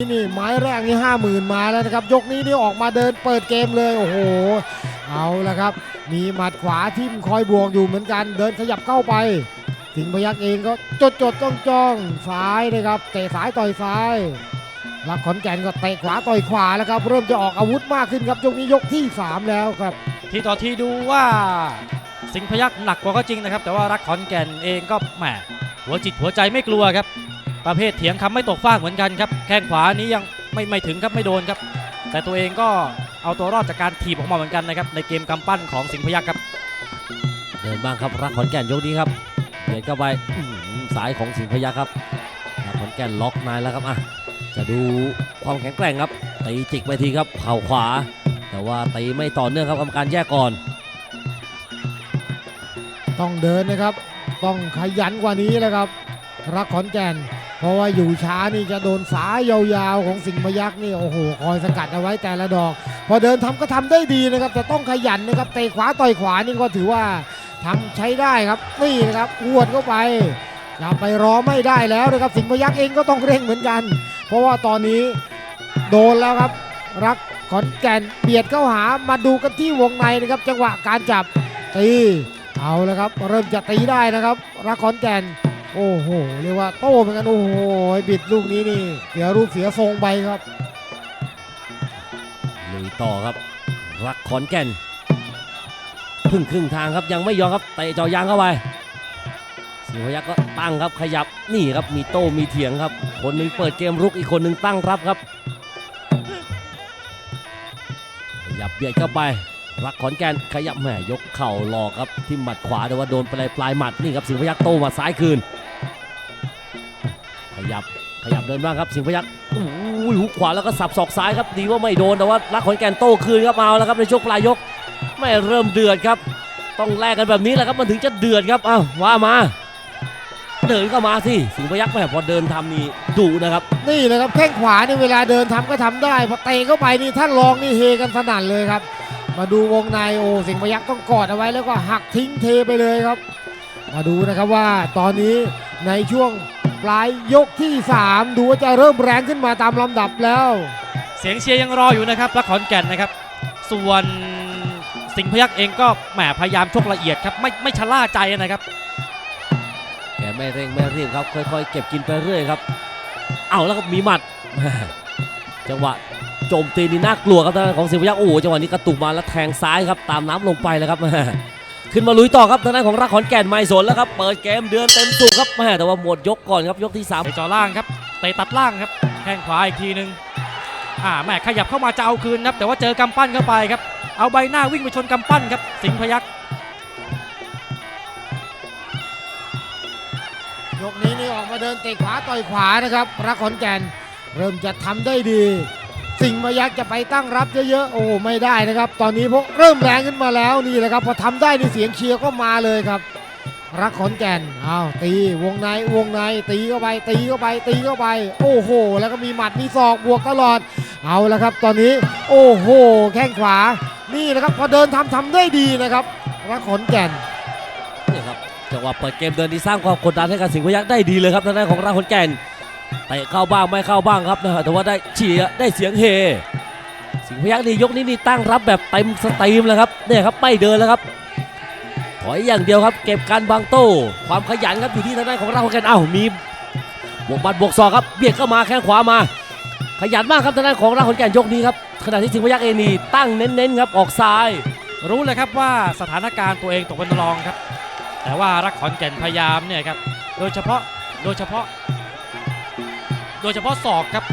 นี่ไม้แรกนี่ห้าหมื่นมาแล้วนะครับ ยกนี้นี่ออกมาเดินเปิดเกมเลยโอ้โห เอาละครับ มีหมัดขวาทิ่มคอยบวกอยู่เหมือนกัน เดินขยับเข้าไป สิงพยักเองก็จดจดจ้องจ้องซ้ายนะครับเตะซ้ายต่อยซ้ายลักขอนแก่นก็เตะขวาต่อยขวาแล้วครับ เริ่มจะออกอาวุธมากขึ้นครับยกนี้ยกที่สามแล้วครับ ทีต่อทีดูว่า สิงพยักหนักกว่าก็จริงนะครับ แต่ว่ารักขอนแก่นเองก็แหมหัวจิตหัวใจไม่กลัวครับ ประเภทเถียงคำไม่ตกฟากเหมือนกันครับ แข้งขวานี้ยังไม่ไม่ถึงครับไม่โดนครับ แต่ตัวเองก็เอาตัวรอดจากการถีบออกมาเหมือนกันนะครับในเกมกำปั้นของสิงห์พยักครับเดินบ้างครับรักขอนแก่นยกนี้ครับเบียดเข้าไปอื้อหือสายของสิงห์พยัคฆ์ครับรักขอนแก่นล็อกนายแล้วครับอะจะดูความแข็งแกร่งครับตีจิกไปทีครับเข่าขวา แต่ว่าตีไม่ต่อเนื่องครับกรรมการแยกก่อน ต้องเดินนะครับ ต้องขยันกว่านี้แหละครับ รักขอนแก่น เพราะว่าอยู่ช้านี่จะโดนสายยาวๆของสิงห์พยักษ์นี่โอ้โหคอยสกัดเอาไว้แต่ละดอก พอเดินทำก็ทำได้ดีนะครับ แต่ต้องขยันนะครับเตะขวาต่อยขวานี่ก็ถือว่าทำใช้ได้ครับนี่นะครับหวดเข้าไปอย่าไปรอไม่ได้แล้วนะครับสิงห์พยักษ์เองก็ต้องเร่งเหมือนกัน เพราะว่าตอนนี้โดนแล้วครับ รักขอนแก่นเบียดเข้าหามาดูกันที่วงในนะครับ จังหวะการจับตีเอาแล้วครับ เริ่มจะตีได้นะครับ รักขอนแก่น โอ้โหเรียกว่าโต้เหมือนกันโอ้โหบิดลูกนี้นี่เสียรูปเสียทรงไปครับลุยต่อครับ รักขอนแก่นครึ่งครึ่งทางครับยังไม่ยอมครับเตะเจอยางเข้าไปสิงห์พยัคฆ์ก็ตั้งครับขยับนี่ครับมีโต้มีเถียงครับ คนหนึงเปิดเกมรุกอีกคนหนึงตั้งรับครับขยับเบียดเข้าไป รักขอนแก่นขยับแหมยกเข่าหลอกครับที่หมัดขวาแต่ว่าโดนปลายปลายหมัดนี่ครับสิงห์พยัคฆ์โต้หมาซ้ายคืน ยับขยับเดินบ้างครับสิงห์พยัคฆ์อุ้ยหุกขวาแล้วก็สับศอกซ้ายครับดีว่าไม่โดนแต่ว่ารักขอนแก่นโต้คืนครับเอาแล้วครับในช่วงปลายยก ไม่เริ่มเดือดครับ ต้องแลกกันแบบนี้แหละครับมันถึงจะเดือดครับเอาว่ามา เดินเข้ามาสิสิงห์พยัคฆ์แหมพอเดินทำนี่ดุนะครับ นี่นะครับแข้งขวาเนี่เวลาเดินทำก็ทำได้พอเตะเข้าไปนี่ท่านรองนี่เฮกันสนั่นเลยครับ มาดูวงในโอ้สิงห์พยักษ์ต้องกอดเอาไว้แล้วก็หักทิ้งเทไปเลยครับ มาดูนะครับว่าตอนนี้ในช่วง ปลายยกที่ 3 ดูว่าจะเริ่มแรงขึ้นมาตามลำดับแล้ว เสียงเชียร์ยังรออยู่นะครับรักขอนแก่นนะครับ ส่วนสิงห์พยักเองก็แหมพยายามชกละเอียดครับไม่ไม่ชะล่าใจนะครับแกไม่เร่งไม่รีบครับ ค่อยๆ เก็บกินไปเรื่อยครับ เอาแล้วก็มีหมัดแหม่จังหวะโจมตีนี่น่ากลัวครับทางด้านของสิงห์พยัคฆ์โอ้โหจังหวะนี้กระตุกมาแล้วแทงซ้ายครับตามน้ำลงไปเลยครับแหม่ ขึ้นมาลุยต่อครับทางด้านของรักขอนแก่นไม่สนแล้วครับเปิดเกมเดือนเต็มสูบครับแหม่แต่ว่าหมดยกก่อนครับยกที่สามไปจ่อล่างครับเตะตัดล่างครับแข้งขวาอีกทีหนึ่งอ่าแม่ขยับเข้ามาจะเอาคืนครับแต่ว่าเจอกำปั้นเข้าไปครับ เอาใบหน้าวิ่งไปชนกำปั้นครับสิงห์พยักยกนี้นี่ออกมาเดินเตะขวาต่อยขวานะครับรักขอนแก่นเริ่มจะทำได้ดี สิงพยักษ์จะไปตั้งรับเยอะๆ โอ้ไม่ได้นะครับ ตอนนี้พวกเริ่มแรงขึ้นมาแล้วนี่แหละครับพอทำได้นี่เสียงเชียร์ก็มาเลยครับ รักขอนแก่นอ้าวตีวงในวงในตีเข้าไปตีเข้าไปตีเข้าไป โอ้โห แล้วก็มีหมัดมีศอกบวกตลอด เอาล้วครับ ตอนนี้โอ้โหแข้งขวานี่นะครับพอเดินทำทำได้ดีนะครับ รักขอนแก่นนี่ครับจังหวะเปิดเกมเดินที่สร้างความกดดันให้กับสิงห์พยัคฆ์ได้ดีเลยครับทางด้านของรักขอนแก่น เตะเข้าบ้างไม่เข้าบ้างครับนะแต่ว่าได้เฉียได้เสียงเฮ สิงพยัคฆ์นี่ยกนี้นี่ตั้งรับแบบเต็มสตรีมเลยครับเนี่ยครับไม่เดินแล้วครับถอยอย่างเดียวครับ เก็บการบางโต้ความขยันครับอยู่ที่ทางด้านของเรากันอ้าวมีบวกบัดบวกศอครับเบียดเข้ามาแข้งขวามา ขยันมากครับทางด้านของเราคนแก่นยกนี้ครับขณะที่สิงพยัคฆ์เองนี่ตั้งเน้นๆครับออกซ้าย รู้เลยครับว่าสถานการณ์ตัวเองตกเป็นรองครับ แต่ว่ารักขอนแก่นพยายามเนี่ยครับโดยเฉพาะโดยเฉพาะ โดยเฉพาะศอกครับ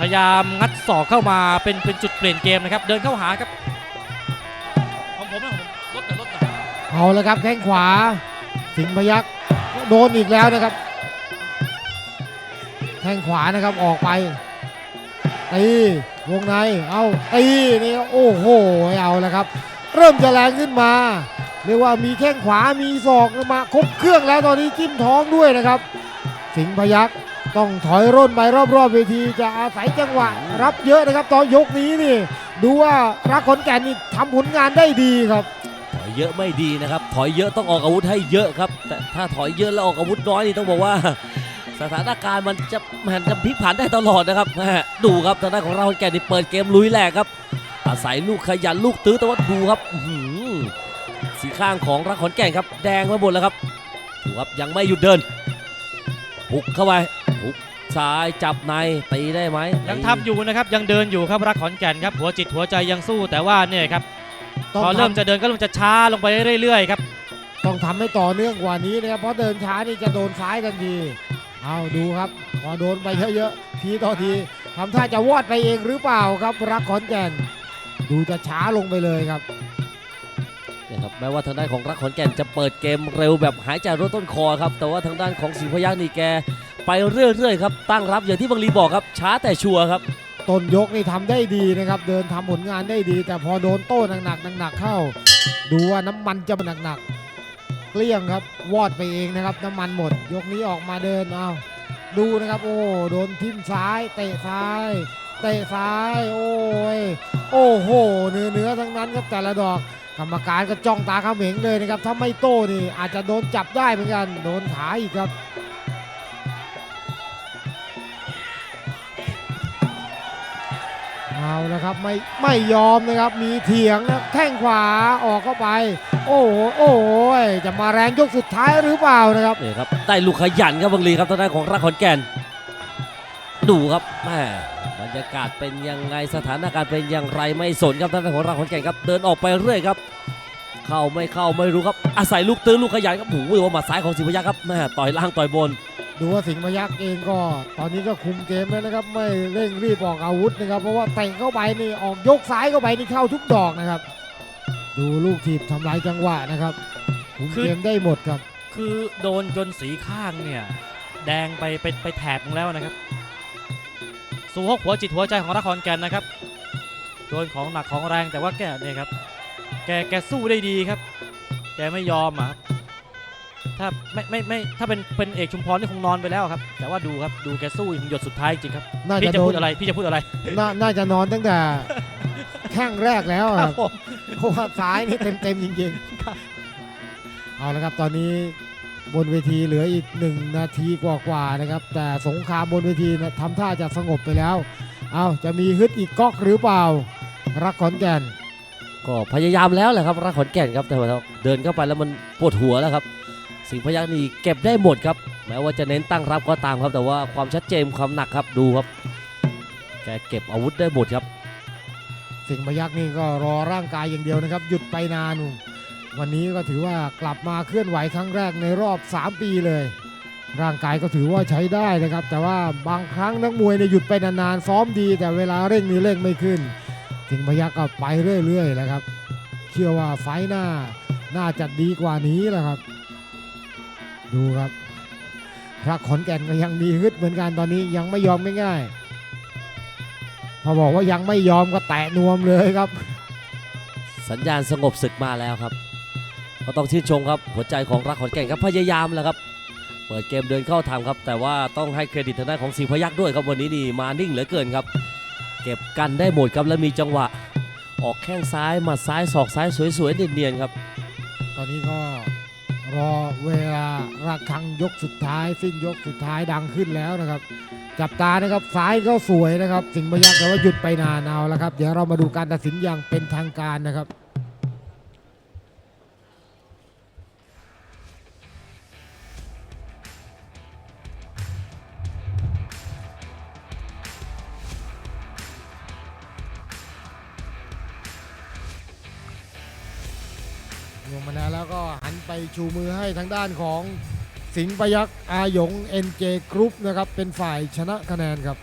พยายามงัดศอกเข้ามาเป็นเป็นจุดเปลี่ยนเกมนะครับ เดินเข้าหาครับของผมนะผมลดหน่อยลดหน่อยเอาแล้วครับแข้งขวา สิงพยักษ์โดนอีกแล้วนะครับแข้งขวานะครับออกไปตีวงในเอาตีนี่โอ้โหเอาแล้วครับ เริ่มจะแรงขึ้นมา เรียกว่ามีแข้งขวามีศอกมาครบเครื่องแล้วตอนนี้จิ้มท้องด้วยนะครับ สิงพยักษ์ ต้องถอยร่นไปรอบๆเวทีจะอาศัยจังหวะ รับเยอะนะครับตอนยกนี้นี่ ดูว่ารักขอนแก่นนี่ทำผลงานได้ดีครับถอยเยอะไม่ดีนะครับ ถอยเยอะต้องออกอาวุธให้เยอะครับ แต่ถ้าถอยเยอะแล้วออกอาวุธน้อยนี่ต้องบอกว่า สถานการณ์มันจะมันจะพลิกผันได้ตลอดนะครับดูครับทางด้านของเราขนแก่นนี่เปิดเกมลุยแหลกครับ อาศัยลูกขยันลูกตื้อแต่ว่าดูครับสีข้างของรักขอนแก่นครับ แดงไปหมดแล้วครับดูครับยังไม่หยุดเดินหุกเข้าไป หุกซ้ายจับในตีได้ไหมยังทำอยู่นะครับยังเดินอยู่ครับรักขอนแก่นครับหัวจิตหัวใจยังสู้แต่ว่าเนี่ยครับต้องพอเริ่มทำจะเดินก็เริ่มจะช้าลงไปเรื่อยๆครับต้องทำให้ต่อเนื่องกว่านี้นะครับเพราะเดินช้านี่จะโดนซ้ายทันทีเอาดูครับพอโดนไปเยอะๆทีต่อทีทำท่าจะวอดไปเองหรือเปล่าครับรักขอนแก่น ดูจะช้าลงไปเลยครับเนี่ยครับแม้ว่าทางด้านของรักขอนแก่นจะเปิดเกมเร็วแบบหายใจรถต้นคอครับแต่ว่าทางด้านของสิงห์พยักนี่แก ไปเรื่อยๆครับตั้งรับอย่างที่บังลีบอกครับช้าแต่ชัวร์ครับต้นยกนี่ทำได้ดีนะครับ เดินทำผลงานได้ดี แต่พอโดนโต้หนักๆหนักๆเข้า ดูว่าน้ำมันจะหนักๆเกลี้ยงครับวอดไปเองนะครับ น้ำมันหมด ยกนี้ออกมาเดินเอาดูนะครับ โอ้โดนทิ่มซ้ายเตะซ้ายเตะซ้าย โอ้ยโอ้โหเนื้อเนื้อทั้งนั้นครับแต่ละดอกกรรมการก็จ้องตาเขม็งเลยนะครับถ้าไม่โต้นี่อาจจะโดนจับได้เหมือนกัน โดนขาอีกครับ เอาละครับไม่ไม่ยอมนะครับมีเถียงนะแข้งขวาออกเข้าไป โอ้โหโอ้โหจะมาแรงยกสุดท้ายหรือเปล่านะครับนี่ครับได้ลูกขยันครับบังลีครับทางด้านของรักขอนแก่นดูครับแม่บรรยากาศเป็นยังไงสถานการณ์เป็นอย่างไรไม่สนครับทางด้านของรักขอนแก่นครับเดินออกไปเรื่อยครับ เข้าไม่เข้าไม่รู้ครับอาศัยลูกตื้อลูกขยันครับโอ้โหว่ามาซ้ายของสิงห์พยักครับแม่ต่อยล่างต่อยบน ดูว่าสิงห์พยักเองก็ ตอนนี้ก็คุมเกมแล้วนะครับ ไม่เร่งรีบออกอาวุธนะครับ เพราะว่าเตะเข้าไปนี่ออกยกซ้ายเข้าไปนี่เข้าทุกดอกนะครับ ดูลูกถีบทำลายจังหวะนะครับคุมเกมได้หมดครับ คือโดนจนสีข้างเนี่ย แดงไปไปไปแถบนึงแล้วนะครับสู้หกหัวจิตหัวใจของรักขอนแก่นนะครับโดนของหนักของแรงแต่ว่าแกเนี่ยครับ แกแกสู้ได้ดีครับ แกไม่ยอมอะ ถ้าไม่ไม่ไม่ถ้าเป็นเป็นเอกชุมพรนี่คงนอนไปแล้วครับ แต่ว่าดูครับดูแกสู้ถึงหยดสุดท้ายจริงครับน่าพี่จะจะโดพูนดอะไรพี่จะพูดอะไรนาน่าจะนอนตั้งแต่แข้งแรกแล้วครับผมเพราะว่าซ้ายนี่เต็มๆจริงๆเอาละครับตอนนี้บนเวทีเหลืออีกหนึ่งนาทีกว่าๆนะครับ แต่สงครามบนเวทีนะทำท่าจะสงบไปแล้ว เอาจะมีฮึดอีกก๊อกหรือเปล่า รักขอนแก่น ก็พยายามแล้วแหละครับรักขอนแก่นครับแต่ว่าเดินเข้าไปแล้วมันปวดหัวแล้วครับ สิงพยักนี่เก็บได้หมดครับ แม้ว่าจะเน้นตั้งรับก็ตามครับ แต่ว่าความชัดเจนความหนักครับดูครับ แกเก็บอาวุธได้หมดครับ สิงพยักนี่ก็รอร่างกายอย่างเดียวนะครับ หยุดไปนาน วันนี้ก็ถือว่ากลับมาเคลื่อนไหวครั้งแรกในรอบ 3 ปีเลย ร่างกายก็ถือว่าใช้ได้นะครับ แต่ว่าบางครั้งนักมวยเนี่ยหยุดไปนานๆซ้อมดี แต่เวลาเร่งนี่เร่งไม่ขึ้น สิงพยักก็ไปเรื่อยๆแล้วครับ เชื่อว่าไฟหน้าน่าจะดีกว่านี้แหละครับ ดูครับพระขอนแก่นก็ยังมีฮึดเหมือนกันตอนนี้ยังไม่ยอมง่ายๆพอบอกว่ายังไม่ยอมก็แตะนวมเลยครับ สัญญาณสงบศึกมาแล้วครับ ก็ต้องชื่นชมครับหัวใจของรักขอนแก่นครับพยายามแล้วครับ เปิดเกมเดินเข้าทำครับ แต่ว่าต้องให้เครดิตทางด้านของสิงห์พยักด้วยครับวันนี้นี่มานิ่งเหลือเกินครับ เก็บกันได้หมดครับแล้วมีจังหวะ ออกแข้งซ้ายหมัดซ้ายศอกซ้ายสวยๆเนียนๆครับ ตอนนี้ก็ รอเวลาระฆังยกสุดท้าย สิ้นยกสุดท้ายดังขึ้นแล้วนะครับ จับตานะครับซ้ายก็สวยนะครับ สิงห์พยักแต่ว่าหยุดไปนานเอาแล้วครับ เดี๋ยวเรามาดูการตัดสินอย่างเป็นทางการนะครับลงมาแล้วแล้วก็ ไปชูมือให้ทางด้านของสิงห์พยักษ์อาหยง NJ Group นะครับเป็นฝ่ายชนะคะแนนครับ